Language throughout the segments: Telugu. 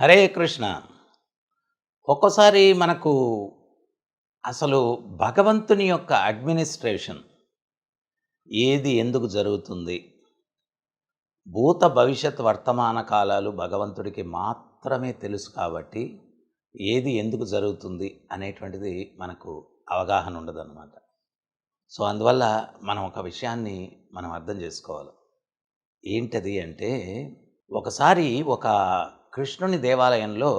హరే కృష్ణ. ఒక్కోసారి మనకు అసలు భగవంతుని యొక్క అడ్మినిస్ట్రేషన్ ఏది ఎందుకు జరుగుతుంది? భూత భవిష్యత్ వర్తమాన కాలాలు భగవంతుడికి మాత్రమే తెలుసు కాబట్టి ఏది ఎందుకు జరుగుతుంది అనేటువంటిది మనకు అవగాహన ఉండదన్నమాట. సో అందువల్ల మనం ఒక విషయాన్ని మనం అర్థం చేసుకోవాలి. ఏంటది అంటే ఒకసారి ఒక కృష్ణుని దేవాలయంలో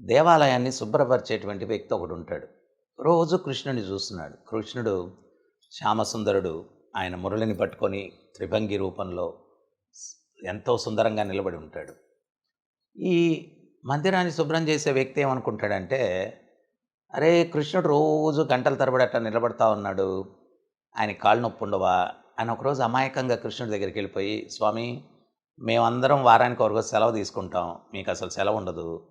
దేవాలయాన్ని శుభ్రపరిచేటువంటి వ్యక్తి ఒకడు ఉంటాడు రోజు కృష్ణుని చూస్తున్నాడు. కృష్ణుడు శ్యామసుందరుడు ఆయన మురళిని పట్టుకొని త్రిభంగి రూపంలో ఎంతో సుందరంగా నిలబడి ఉంటాడు. ఈ మందిరాన్ని శుభ్రం చేసే వ్యక్తి ఏమనుకుంటాడంటే అరే కృష్ణుడు రోజు గంటల తరబడి అట్లా నిలబడతా ఉన్నాడు. ఆయన కాళ్ళు నొప్పి ఉండవా? ఆయన ఒకరోజు అమాయకంగా కృష్ణుడి దగ్గరికి వెళ్ళిపోయి స్వామి మేమందరం వారానికి ఒక రోజు సెలవు తీసుకుంటాం. మీకు అసలు సెలవు ఉండదు.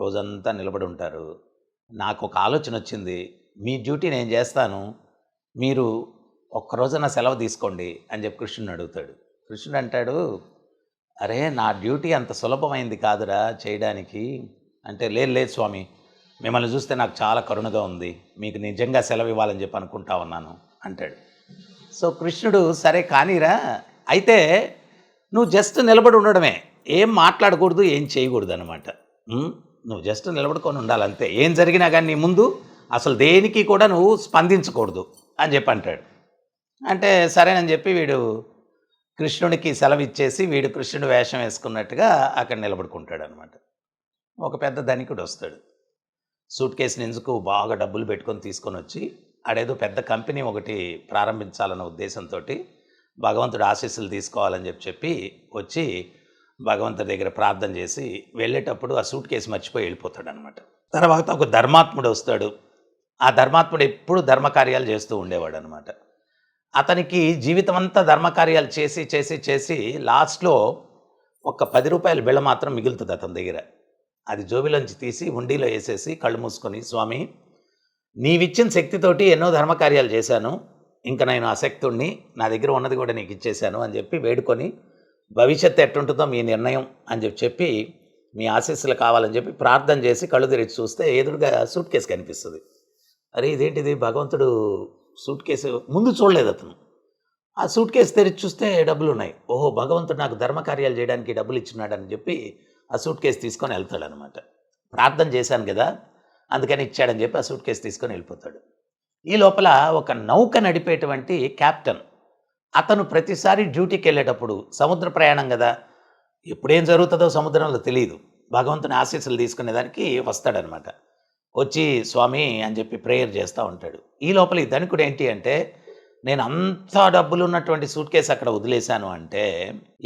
రోజంతా నిలబడి ఉంటారు. నాకు ఒక ఆలోచన వచ్చింది. మీ డ్యూటీ నేను చేస్తాను. మీరు ఒక్కరోజున సెలవు తీసుకోండి అని చెప్పి కృష్ణుని అడుగుతాడు. కృష్ణుడు అంటాడు అరే నా డ్యూటీ అంత సులభమైంది కాదురా చేయడానికి. అంటే లేదు లేదు స్వామి. మిమ్మల్ని చూస్తే నాకు చాలా కరుణగా ఉంది. మీకు నిజంగా సెలవు ఇవ్వాలని చెప్పి అనుకుంటా ఉన్నాను. అంటాడు. సో కృష్ణుడు సరే కానీరా. అయితే నువ్వు జస్ట్ నిలబడి ఉండడమే. ఏం మాట్లాడకూడదు ఏం చేయకూడదు అనమాట నువ్వు జస్ట్ నిలబడుకొని ఉండాలంతే ఏం జరిగినా కానీ నీ ముందు అసలు దేనికి కూడా నువ్వు స్పందించకూడదు అని చెప్పి అంటాడు. అంటే సరేనని చెప్పి వీడు కృష్ణుడికి సెలవు ఇచ్చేసి వీడు కృష్ణుడు వేషం వేసుకున్నట్టుగా అక్కడ నిలబడుకుంటాడు అనమాట ఒక పెద్ద ధనికుడు వస్తాడు. సూట్ కేసు నింజుకు బాగా డబ్బులు పెట్టుకొని తీసుకొని వచ్చి ఆడేదో పెద్ద కంపెనీ ఒకటి ప్రారంభించాలన్న ఉద్దేశంతో భగవంతుడు ఆశీస్సులు తీసుకోవాలని చెప్పి చెప్పి వచ్చి భగవంతుడి దగ్గర ప్రార్థన చేసి వెళ్ళేటప్పుడు ఆ సూట్ కేసు మర్చిపోయి వెళ్ళిపోతాడు అనమాట తర్వాత ఒక ధర్మాత్ముడు వస్తాడు. ఆ ధర్మాత్ముడు ఎప్పుడు ధర్మకార్యాలు చేస్తూ ఉండేవాడు అనమాట అతనికి జీవితం అంతా ధర్మకార్యాలు చేసి చేసి చేసి లాస్ట్లో ఒక పది రూపాయల బిళ్ళ మాత్రం మిగులుతుంది అతని దగ్గర. అది జోబిలోంచి తీసి హుండీలో వేసేసి కళ్ళు మూసుకొని స్వామి నీవిచ్చిన శక్తితోటి ఎన్నో ధర్మకార్యాలు చేశాను. ఇంకా నేను అశక్తుణ్ణి నా దగ్గర ఉన్నది కూడా నీకు ఇచ్చేశాను అని చెప్పి వేడుకొని భవిష్యత్తు ఎట్టుంటుందో మీ నిర్ణయం అని చెప్పి చెప్పి మీ ఆశీస్సులు కావాలని చెప్పి ప్రార్థన చేసి కళ్ళు తెరిచి చూస్తే ఎదురుగా సూట్ కేసు కనిపిస్తుంది. అరే ఇదేంటిది? భగవంతుడు సూట్ కేసు ముందు చూడలేదు అతను. ఆ సూట్ కేసు తెరిచి చూస్తే డబ్బులు ఉన్నాయి ఓహో భగవంతుడు నాకు ధర్మకార్యాలు చేయడానికి డబ్బులు ఇచ్చినాడని చెప్పి ఆ సూట్ కేసు తీసుకొని వెళ్తాడు అనమాట ప్రార్థన చేశాను కదా అందుకని ఇచ్చాడని చెప్పి ఆ సూట్ కేసు తీసుకొని వెళ్ళిపోతాడు. ఈ లోపల ఒక నౌక నడిపేటువంటి క్యాప్టెన్. అతను ప్రతిసారి డ్యూటీకి వెళ్ళేటప్పుడు సముద్ర ప్రయాణం కదా ఎప్పుడేం జరుగుతుందో సముద్రంలో తెలియదు భగవంతుని ఆశీస్సులు తీసుకునేదానికి వస్తాడనమాట. వచ్చి స్వామి అని చెప్పి ప్రేయర్ చేస్తూ ఉంటాడు. ఈ లోపల ఈ ధనికుడు ఏంటి అంటే నేను అంత డబ్బులు ఉన్నటువంటి సూట్ కేసు అక్కడ వదిలేశాను అంటే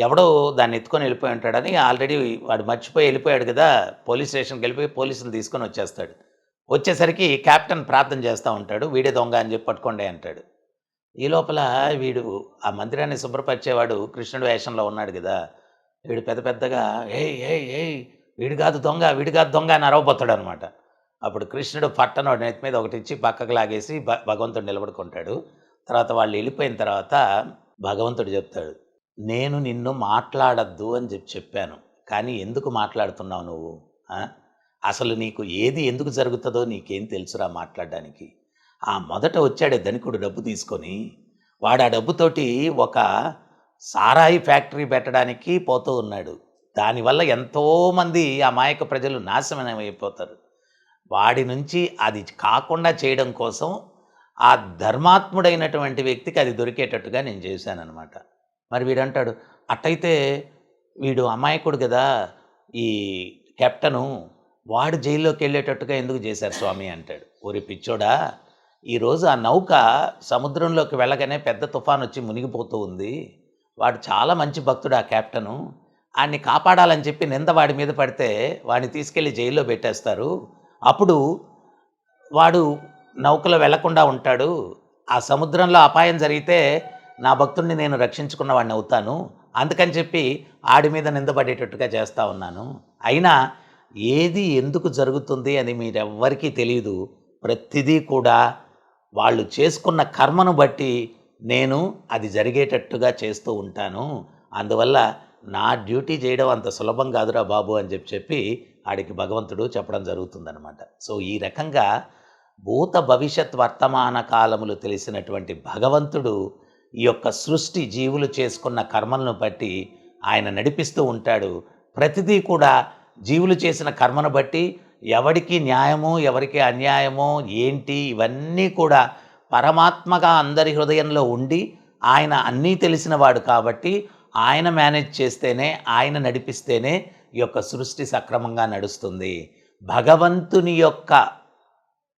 ఎవడో దాన్ని ఎత్తుకొని వెళ్ళిపోయి ఉంటాడని ఆల్రెడీ వాడు మర్చిపోయి వెళ్ళిపోయాడు కదా పోలీస్ స్టేషన్కి వెళ్ళిపోయి పోలీసులు తీసుకొని వచ్చేస్తాడు. వచ్చేసరికి కెప్టెన్ ప్రార్థన చేస్తూ ఉంటాడు వీడే దొంగ అని చెప్పి పట్టుకోండి అంటాడు. ఈ లోపల వీడు ఆ మందిరాన్ని శుభ్రపరిచేవాడు కృష్ణుడు వేషంలో ఉన్నాడు కదా వీడు పెద్ద పెద్దగా ఏయ్ ఏయ్ ఏయ్ వీడు కాదు దొంగ వీడు కాదు దొంగ అని అరవబోతాడు అనమాట. అప్పుడు కృష్ణుడు పట్టను నెత్తి మీద ఒకటి ఇచ్చి పక్కకు లాగేసి భ భగవంతుడు నిలబడుకుంటాడు. తర్వాత వాళ్ళు వెళ్ళిపోయిన తర్వాత భగవంతుడు చెప్తాడు నేను నిన్ను మాట్లాడద్దు అని చెప్పి చెప్పాను. కానీ ఎందుకు మాట్లాడుతున్నావు నువ్వు? అసలు నీకు ఏది ఎందుకు జరుగుతుందో నీకేం తెలుసురా మాట్లాడడానికి. ఆ మొదట వచ్చాడే ధనికుడు డబ్బు తీసుకొని వాడు ఆ డబ్బుతోటి ఒక సారాయి ఫ్యాక్టరీ పెట్టడానికి పోతూ ఉన్నాడు. దానివల్ల ఎంతోమంది అమాయక ప్రజలు నాశనం అయిపోతారు వాడి నుంచి అది కాకుండా చేయడం కోసం ఆ ధర్మాత్ముడైనటువంటి వ్యక్తికి అది దొరికేటట్టుగా నేను చేశానన్నమాట. మరి వీడంటాడు అట్టయితే వీడు అమాయకుడు కదా ఈ కెప్టెను వాడు జైల్లోకి వెళ్ళేటట్టుగా ఎందుకు చేశారు స్వామి అంటాడు. ఓరి పిచ్చోడా ఈరోజు ఆ నౌక సముద్రంలోకి వెళ్ళగానే పెద్ద తుఫాన్ వచ్చి మునిగిపోతూ ఉంది. వాడు చాలా మంచి భక్తుడు ఆ కెప్టెను ఆయన్ని కాపాడాలని చెప్పి నింద వాడి మీద పడితే వాడిని తీసుకెళ్ళి జైల్లో పెట్టేస్తారు. అప్పుడు వాడు నౌకలో వెళ్ళకుండా ఉంటాడు. ఆ సముద్రంలో అపాయం జరిగితే నా భక్తుడిని నేను రక్షించుకున్న వాడిని అవుతాను. అందుకని చెప్పి ఆడి మీద నిందపడేటట్టుగా చేస్తూ ఉన్నాను. అయినా ఏది ఎందుకు జరుగుతుంది అని మీరెవ్వరికీ తెలియదు ప్రతిదీ కూడా వాళ్ళు చేసుకున్న కర్మను బట్టి నేను అది జరిగేటట్టుగా చేస్తూ ఉంటాను. అందువల్ల నా డ్యూటీ చేయడం అంత సులభం కాదురా బాబు అని చెప్పి చెప్పి ఆడికి భగవంతుడు చెప్పడం జరుగుతుందనమాట సో ఈ రకంగా భూత భవిష్యత్ వర్తమాన కాలములు తెలిసినటువంటి భగవంతుడు ఈ యొక్క సృష్టి జీవులు చేసుకున్న కర్మలను బట్టి ఆయన నడిపిస్తూ ఉంటాడు. ప్రతిదీ కూడా జీవులు చేసిన కర్మను బట్టి ఎవరికి న్యాయము ఎవరికి అన్యాయము ఏంటి ఇవన్నీ కూడా పరమాత్మగా అందరి హృదయంలో ఉండి ఆయన అన్నీ తెలిసినవాడు కాబట్టి ఆయన మేనేజ్ చేస్తేనే ఆయన నడిపిస్తేనే ఈ యొక్క సృష్టి సక్రమంగా నడుస్తుంది. భగవంతుని యొక్క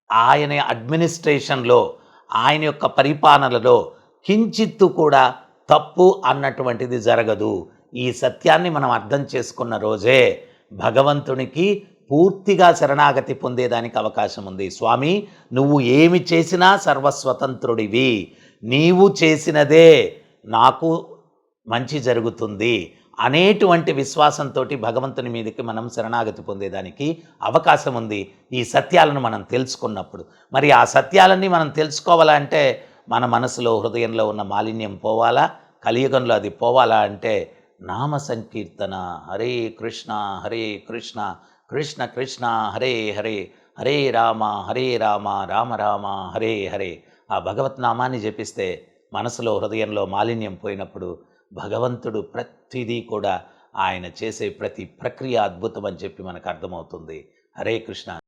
ఆయన అడ్మినిస్ట్రేషన్లో ఆయన యొక్క పరిపాలనలో కించిత్తు కూడా తప్పు అన్నటువంటిది జరగదు. ఈ సత్యాన్ని మనం అర్థం చేసుకున్న రోజే భగవంతునికి పూర్తిగా శరణాగతి పొందేదానికి అవకాశం ఉంది. స్వామి నువ్వు ఏమి చేసినా సర్వస్వతంత్రుడివి. నీవు చేసినదే నాకు మంచి జరుగుతుంది అనేటువంటి విశ్వాసంతో భగవంతుని మీదకి మనం శరణాగతి పొందేదానికి అవకాశం ఉంది. ఈ సత్యాలను మనం తెలుసుకున్నప్పుడు. మరి ఆ సత్యాలన్నీ మనం తెలుసుకోవాలంటే మన మనసులో హృదయంలో ఉన్న మాలిన్యం పోవాలా? కలియుగంలో అది పోవాలా అంటే నామ సంకీర్తన హరే కృష్ణ హరే కృష్ణ కృష్ణ కృష్ణ హరే హరే హరే రామ హరే రామ రామ రామ హరే హరే. ఆ భగవత్ నామాన్ని జపిస్తే మనసులో హృదయంలో మాలిన్యం పోయినప్పుడు భగవంతుడు ప్రతిదీ కూడా ఆయన చేసే ప్రతి ప్రక్రియ అద్భుతం అని చెప్పి మనకు అర్థమవుతుంది. హరే కృష్ణ.